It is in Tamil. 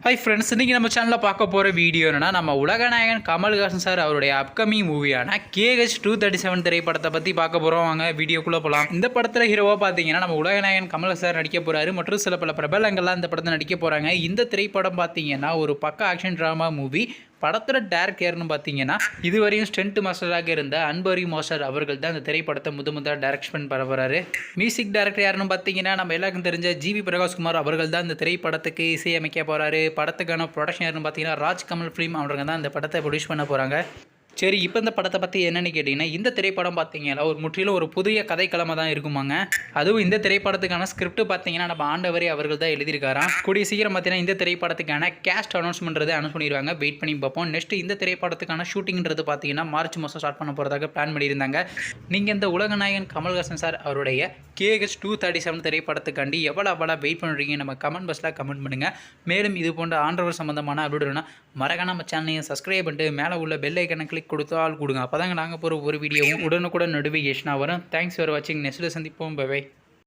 ஹை ஃப்ரெண்ட்ஸ் இன்றைக்கி நம்ம சேனலில் பார்க்க போகிற வீடியோ என்னன்னா நம்ம உலகநாயகன் கமல்ஹாசன் சார் அவருடைய அப்கமிங் மூவியான கேஹெச் டூ தேர்ட்டி செவன் திரைப்படத்தை பற்றி பார்க்க போகிறோம் வாங்க வீடியோக்குள்ளே போகலாம் இந்த படத்தில் ஹீரோவாக பார்த்தீங்கன்னா நம்ம உலகநாயகன் கமல் சார் நடிக்க போகிறாரு மற்றும் சில பல பிரபலங்கள்லாம் இந்த படத்தை நடிக்க போகிறாங்க இந்த திரைப்படம் பார்த்தீங்கன்னா ஒரு பக்க ஆக்ஷன் ட்ராமா மூவி படத்தோட டேரக்ட் யாருன்னு பார்த்தீங்கன்னா இதுவரையும் ஸ்டென்ட் மாஸ்டராக இருந்த அன்பரி மாஸ்டர் அவர்கள் தான் இந்த திரைப்படத்தை முத முதல் டேரக்ஷன் பண்ண போகிறாரு மியூசிக் டேரக்டர் யாருன்னு பார்த்தீங்கன்னா நம்ம எல்லாருக்கும் தெரிஞ்ச ஜிவி பிரகாஷ்குமார் அவர்கள் தான் இந்த திரைப்படத்துக்கு இசையமைக்க போகிறாரு படத்துக்கான ப்ரொடக்ஷன் யாருன்னு பார்த்தீங்கன்னா ராஜ் கமல் ஃபிலிம் அவங்க தான் இந்த படத்தை ப்ரொடியூஸ் பண்ண போகிறாங்க சரி இப்போ இந்த படத்தை பற்றி என்னென்னு கேட்டிங்கன்னா இந்த திரைப்படம் பார்த்தீங்கன்னா ஒரு முற்றிலும் ஒரு புதிய கதைக்களமாக தான் இருக்குமாங்க. அதுவும் இந்த திரைப்படத்துக்கான ஸ்கிரிப்ட் பார்த்தீங்கன்னா நம்ம ஆண்டவரே அவர்கள் தான் எழுதியிருக்காராம். கூடிய சீக்கிரம் பார்த்தீங்கன்னா இந்த திரைப்படத்துக்கான கேஸ்ட் அனௌன்ஸ்மெண்ட்றது அனௌன்ஸ் பண்ணிடுவாங்க. வெயிட் பண்ணி பார்ப்போம். நெக்ஸ்ட் இந்த திரைப்படத்துக்கான ஷூட்டிங்கிறது பார்த்தீங்கன்னா மார்ச் மாதம் ஸ்டார்ட் பண்ண போகிறதாக பிளான் பண்ணியிருந்தாங்க. நீங்கள் இந்த உலகநாயகன் கமல்ஹாசன் சார் அவருடைய கேஹெச் டூ தேர்ட்டி செவன் திரைப்படத்துக்காண்டி எவ்வளோ எவ்வளோ வெயிட் பண்ணுறீங்க நம்ம கமெண்ட் பாக்ஸில் கமெண்ட் பண்ணுங்கள் மேலும் இது போன்ற ஆண்டவர் சம்மந்தமான அப்டேட்னா மறக்காம நம்ம சேனலையும் சப்ஸ்கிரைப் பண்ணிட்டு மேலே உள்ள பெல் ஐக்கனை கிளிக் கொடுத்தால் கொடுங்க. அப்போ தாங்க நாங்கள் போகிற ஒரு வீடியோவும் உடனுக்குடன் நோட்டிஃபிகேஷனாக வரும். தேங்க்ஸ் ஃபார் வாட்சிங் நெக்ஸ்ட்டில் சந்திப்போம். பை